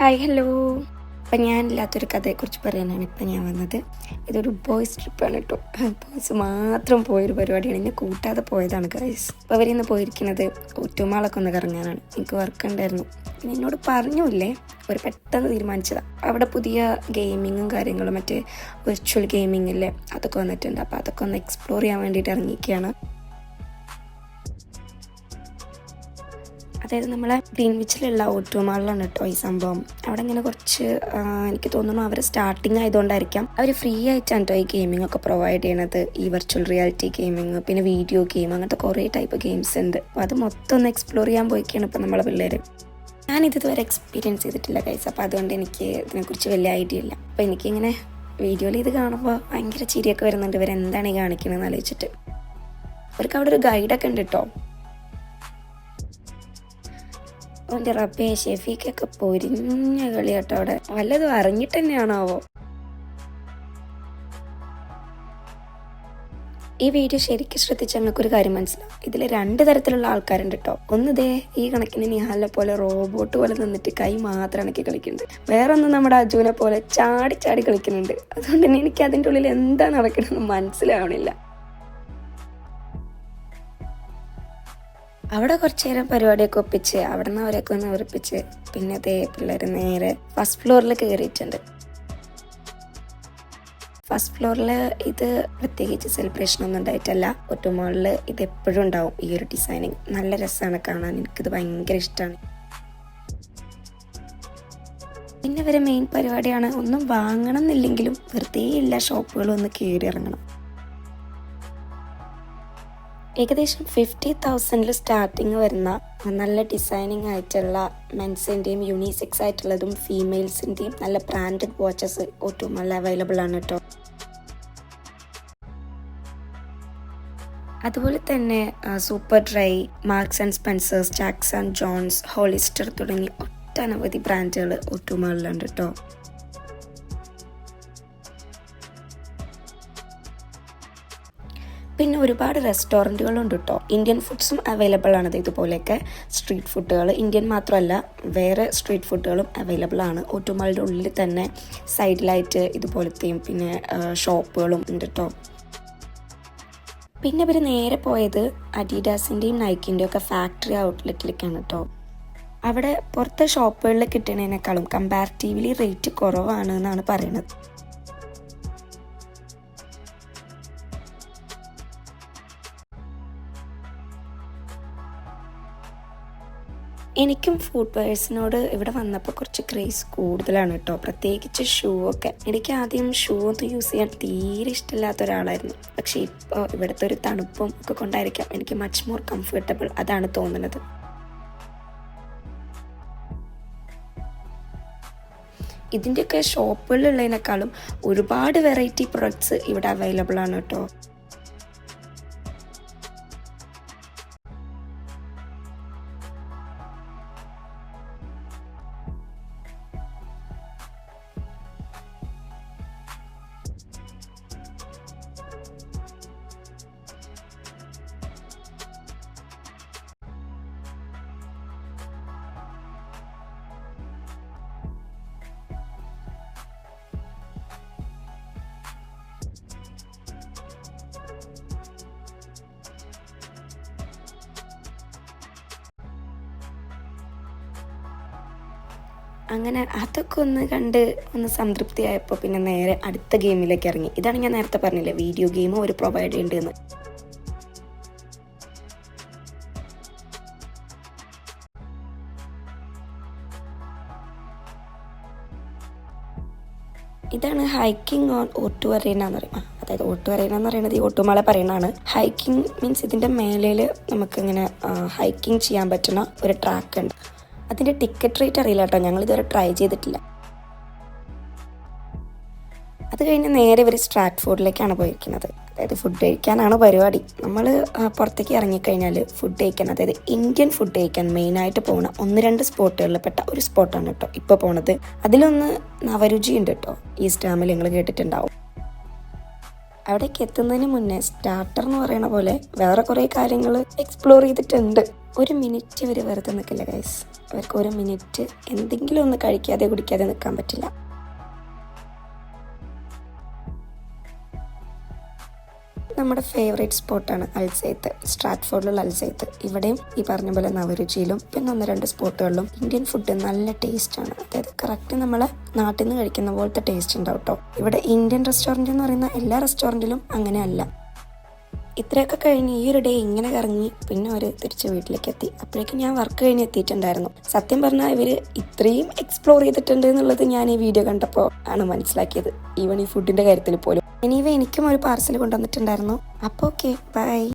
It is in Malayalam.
ഹായ് ഹലോ ഞാൻ ഞാനില്ലാത്തൊരു കഥയെക്കുറിച്ച് പറയാനാണ് ഇപ്പം ഞാൻ വന്നത്. ഇതൊരു ബോയ്സ് ട്രിപ്പാണ് കേട്ടോ ബോയ്സ് മാത്രം പോയൊരു പരിപാടിയാണ്. എന്നെ കൂട്ടാതെ പോയതാണ് ഗൈസ് അപ്പോൾ അവരിന്ന് പോയിരിക്കുന്നത് ഒറ്റുമാളൊക്കെ ഒന്ന് കറങ്ങാനാണ്. എനിക്ക് വർക്ക് ഉണ്ടായിരുന്നു പിന്നെ എന്നോട് പറഞ്ഞില്ലേ ഒരു പെട്ടെന്ന് തീരുമാനിച്ചതാണ് അവിടെ പുതിയ ഗെയിമിങ്ങും കാര്യങ്ങളും മറ്റേ വെർച്വൽ ഗെയിമിംഗ് അതൊക്കെ വന്നിട്ടുണ്ട്. അപ്പോൾ അതൊക്കെ ഒന്ന് എക്സ്പ്ലോർ ചെയ്യാൻ വേണ്ടിയിട്ട് ഇറങ്ങിയിരിക്കുകയാണ് അതായത് നമ്മളെ ഗ്രീൻവിച്ചിലുള്ള ഓട്ടോമാളിലാണ് കേട്ടോ ഈ സംഭവം. അവിടെ ഇങ്ങനെ കുറച്ച് എനിക്ക് തോന്നുന്നു അവർ സ്റ്റാർട്ടിങ് ആയതുകൊണ്ടായിരിക്കാം. അവർ ഫ്രീ ആയിട്ടാണ് കേട്ടോ ഈ ഗെയിമിംഗ് ഒക്കെ പ്രൊവൈഡ് ചെയ്യണത്. ഈ വെർച്വൽ റിയാലിറ്റി ഗെയിമിംഗ് പിന്നെ വീഡിയോ ഗെയിം അങ്ങനത്തെ കുറേ ടൈപ്പ് ഗെയിംസ് ഉണ്ട്. അപ്പോൾ അത് മൊത്തം ഒന്ന് എക്സ്പ്ലോർ ചെയ്യാൻ പോയിക്കാണ് ഇപ്പം നമ്മളെ പിള്ളേർ ഞാൻ ഇതുവരെ എക്സ്പീരിയൻസ് ചെയ്തിട്ടില്ല കൈസ് അപ്പോൾ അതുകൊണ്ട് എനിക്ക് ഇതിനെക്കുറിച്ച് വലിയ ഐഡിയ ഇല്ല. അപ്പോൾ എനിക്കിങ്ങനെ വീഡിയോയിൽ ഇത് കാണുമ്പോൾ ഭയങ്കര ചിരിയൊക്കെ വരുന്നുണ്ട്. ഇവരെന്താണ് ഈ കാണിക്കണമെന്ന് ആലോചിച്ചിട്ട്. അവർക്ക് അവിടെ ഒരു ഗൈഡൊക്കെ ഉണ്ട് കേട്ടോ അവന്റെ റബ്ബേ ഷെഫീക്കൊക്കെ പൊരിഞ്ഞ കളി കേട്ടോ അവിടെ. വല്ലതും അറിഞ്ഞിട്ട് തന്നെയാണാവോ? ഈ വീഡിയോ ശരിക്കും ശ്രദ്ധിച്ച ഞങ്ങൾക്കൊരു കാര്യം മനസ്സിലാവും. ഇതിൽ രണ്ട് തരത്തിലുള്ള ആൾക്കാരുണ്ട് കേട്ടോ ഒന്ന് ദേ ഈ കണക്കിന് നിഹാലിനെ പോലെ റോബോട്ട് പോലെ നിന്നിട്ട് കൈ മാത്രം ഇണക്കി കളിക്കുന്നുണ്ട്. വേറെ നമ്മുടെ അജുവിനെ പോലെ ചാടി ചാടി കളിക്കുന്നുണ്ട്. അതുകൊണ്ട് തന്നെ എനിക്ക് അതിന്റെ ഉള്ളിൽ എന്താ നടക്കണമെന്ന് മനസ്സിലാവണില്ല. അവിടെ കുറച്ച് നേരം പരിപാടിയൊക്കെ ഒപ്പിച്ച് അവിടെ നിന്ന് അവരൊക്കെ ഒന്ന് ഉറപ്പിച്ച് പിന്നെ അതേ പിള്ളേർ നേരെ ഫസ്റ്റ് ഫ്ലോറിൽ കയറിയിട്ടുണ്ട് ഫസ്റ്റ് ഫ്ലോറിൽ ഇത് പ്രത്യേകിച്ച് സെലിബ്രേഷൻ ഒന്നും ഉണ്ടായിട്ടല്ല. ഒട്ടുമോളിൽ ഇത് എപ്പോഴും ഉണ്ടാവും ഈ ഒരു ഡിസൈനിങ് നല്ല രസമാണ് കാണാൻ. എനിക്കിത് ഭയങ്കര ഇഷ്ടമാണ് പിന്നെ വരെ മെയിൻ പരിപാടിയാണ്. ഒന്നും വാങ്ങണം എന്നില്ലെങ്കിലും വെറുതെ എല്ലാ ഷോപ്പുകളും ഒന്ന് കയറി ഇറങ്ങണം. ഏകദേശം ഫിഫ്റ്റി തൗസൻഡിൽ സ്റ്റാർട്ടിങ് വരുന്ന നല്ല ഡിസൈനിങ് ആയിട്ടുള്ള മെൻസിന്റെയും യൂണിസെക്സ് ആയിട്ടുള്ളതും ഫീമെയിൽസിന്റെയും നല്ല ബ്രാൻഡഡ് വാച്ചസ് ഒട്ടുമല്ല അവൈലബിൾ ആണ് കേട്ടോ അതുപോലെ തന്നെ Superdry Marks and Spencer's Jacks and Jones Hollister തുടങ്ങി ഒട്ടനവധി ബ്രാൻഡുകൾ ഒട്ടുമല്ലുണ്ട് കേട്ടോ പിന്നെ ഒരുപാട് റെസ്റ്റോറന്റുകളുണ്ട് കേട്ടോ ഇന്ത്യൻ ഫുഡ്സും അവൈലബിൾ ആണ് ഇതുപോലെയൊക്കെ. സ്ട്രീറ്റ് ഫുഡുകൾ ഇന്ത്യൻ മാത്രമല്ല വേറെ സ്ട്രീറ്റ് ഫുഡുകളും അവൈലബിൾ ആണ്. ഒറ്റമാളുടെ ഉള്ളിൽ തന്നെ സൈഡിലായിട്ട് ഇതുപോലത്തെയും പിന്നെ ഷോപ്പുകളും ഉണ്ട് കേട്ടോ പിന്നെ ഇവർ നേരെ പോയത് അഡീഡാസിന്റെയും നൈക്കിന്റെയും ഒക്കെ ഫാക്ടറി ഔട്ട്ലെറ്റിലേക്കാണ് കേട്ടോ അവിടെ പുറത്തെ ഷോപ്പുകളിൽ കിട്ടുന്നതിനേക്കാളും കമ്പാരിറ്റീവ്ലി റേറ്റ് കുറവാണ് എന്നാണ് പറയുന്നത്. എനിക്കും ഫുഡ് വെയേഴ്സിനോട് ഇവിടെ വന്നപ്പോൾ കുറച്ച് ക്രേസ് കൂടുതലാണ് കേട്ടോ. പ്രത്യേകിച്ച് ഷൂ ഒക്കെ. എനിക്ക് ആദ്യം ഷൂ ഒന്നും യൂസ് ചെയ്യാൻ തീരെ ഇഷ്ടമില്ലാത്ത ഒരാളായിരുന്നു. പക്ഷേ ഇപ്പോൾ ഇവിടുത്തെ ഒരു തണുപ്പും ഒക്കെ കൊണ്ടായിരിക്കാം എനിക്ക് മച്ച് മോർ കംഫർട്ടബിൾ അതാണ് തോന്നുന്നത്. ഇതിന്റെയൊക്കെ ഷോപ്പുകളിലുള്ളതിനേക്കാളും ഒരുപാട് വെറൈറ്റി പ്രൊഡക്ട്സ് ഇവിടെ അവൈലബിൾ ആണ് കേട്ടോ. അങ്ങനെ അതൊക്കെ ഒന്ന് കണ്ട് ഒന്ന് സംതൃപ്തിയായപ്പോൾ പിന്നെ നേരെ അടുത്ത ഗെയിമിലേക്ക് ഇറങ്ങി. ഇതാണ് ഞാൻ നേരത്തെ പറഞ്ഞില്ലേ വീഡിയോ ഗെയിം ഒരു പ്രൊവൈഡ് ചെയ്യുന്നുണ്ടെന്ന് ഇതാണ് ഹൈക്കിംഗ് ഓൺ ഓട്ടു അറേന എന്ന് പറയും അതായത് ഓട്ടു അറേന എന്ന് പറയുന്നത് ഈ ഓട്ടുമാളെ പറയുന്നതാണ്. ഹൈക്കിംഗ് മീൻസ് ഇതിന്റെ മേലയിൽ നമുക്കിങ്ങനെ ഹൈക്കിംഗ് ചെയ്യാൻ പറ്റുന്ന ഒരു ട്രാക്ക് ഉണ്ട്. അതിന്റെ ടിക്കറ്റ് റേറ്റ് അറിയില്ല കേട്ടോ. ഞങ്ങൾ ഇതുവരെ ട്രൈ ചെയ്തിട്ടില്ല. അത് കഴിഞ്ഞ് നേരെ ഇവർ സ്ട്രാറ്റ് ഫുഡിലേക്കാണ് പോയിരിക്കുന്നത്. അതായത് ഫുഡ് കഴിക്കാനാണ് പരിപാടി. നമ്മൾ പുറത്തേക്ക് ഇറങ്ങിക്കഴിഞ്ഞാൽ ഫുഡ് കഴിക്കാൻ അതായത് ഇന്ത്യൻ ഫുഡ് കഴിക്കാൻ മെയിനായിട്ട് പോകുന്ന ഒന്ന് രണ്ട് സ്പോട്ടുകളിൽ പെട്ട ഒരു സ്പോട്ടാണ് കേട്ടോ ഇപ്പോൾ പോണത്. അതിലൊന്ന് നവരുചി ഉണ്ട് കേട്ടോ. ഈ സ്റ്റാമിൽ നിങ്ങൾ കേട്ടിട്ടുണ്ടാവും. അവിടേക്ക് എത്തുന്നതിന് മുന്നേ സ്റ്റാർട്ടർ എന്ന് പറയുന്ന പോലെ വേറെ കുറേ കാര്യങ്ങൾ എക്സ്പ്ലോർ ചെയ്തിട്ടുണ്ട്. ഒരു മിനിറ്റ് ഇവർ വെറുതെ നിൽക്കില്ല ഗൈസ് അവർക്ക് ഒരു മിനിറ്റ് എന്തെങ്കിലും ഒന്ന് കഴിക്കാതെ കുടിക്കാതെ നിൽക്കാൻ പറ്റില്ല. നമ്മുടെ ഫേവറേറ്റ് സ്പോട്ടാണ് അൽസൈത്ത്. സ്ട്രാറ്റ്ഫോർഡിലുള്ള അൽസൈത്ത്. ഇവിടെയും ഈ പറഞ്ഞ പോലെ നവരുചിയിലും പിന്നെ ഒന്ന് രണ്ട് സ്പോട്ടുകളിലും ഇന്ത്യൻ ഫുഡ് നല്ല ടേസ്റ്റാണ് അതായത് കറക്റ്റ് നമ്മളെ നാട്ടിൽ നിന്ന് കഴിക്കുന്ന പോലത്തെ ടേസ്റ്റ് ഉണ്ടാവും കേട്ടോ ഇവിടെ ഇന്ത്യൻ റെസ്റ്റോറന്റ് എന്ന് പറയുന്ന എല്ലാ റെസ്റ്റോറന്റിലും അങ്ങനെയല്ല. ഇത്രയൊക്കെ കഴിഞ്ഞ് ഈ ഒരു ഡേ ഇങ്ങനെ കറങ്ങി പിന്നെ അവർ തിരിച്ച് വീട്ടിലേക്ക് എത്തി. അപ്പോഴേക്കും ഞാൻ വർക്ക് കഴിഞ്ഞ് എത്തിയിട്ടുണ്ടായിരുന്നു. സത്യം പറഞ്ഞാൽ ഇവർ ഇത്രയും എക്സ്പ്ലോർ ചെയ്തിട്ടുണ്ട് എന്നുള്ളത് ഞാൻ ഈ വീഡിയോ കണ്ടപ്പോൾ ആണ് മനസ്സിലാക്കിയത്. ഈവൺ ഈ ഫുഡിന്റെ കാര്യത്തിൽ പോലും. എനിവേ എനിക്കും ഒരു പാർസൽ കൊണ്ടുവന്നിട്ടുണ്ടായിരുന്നു. അപ്പോൾ ഓക്കെ ബൈ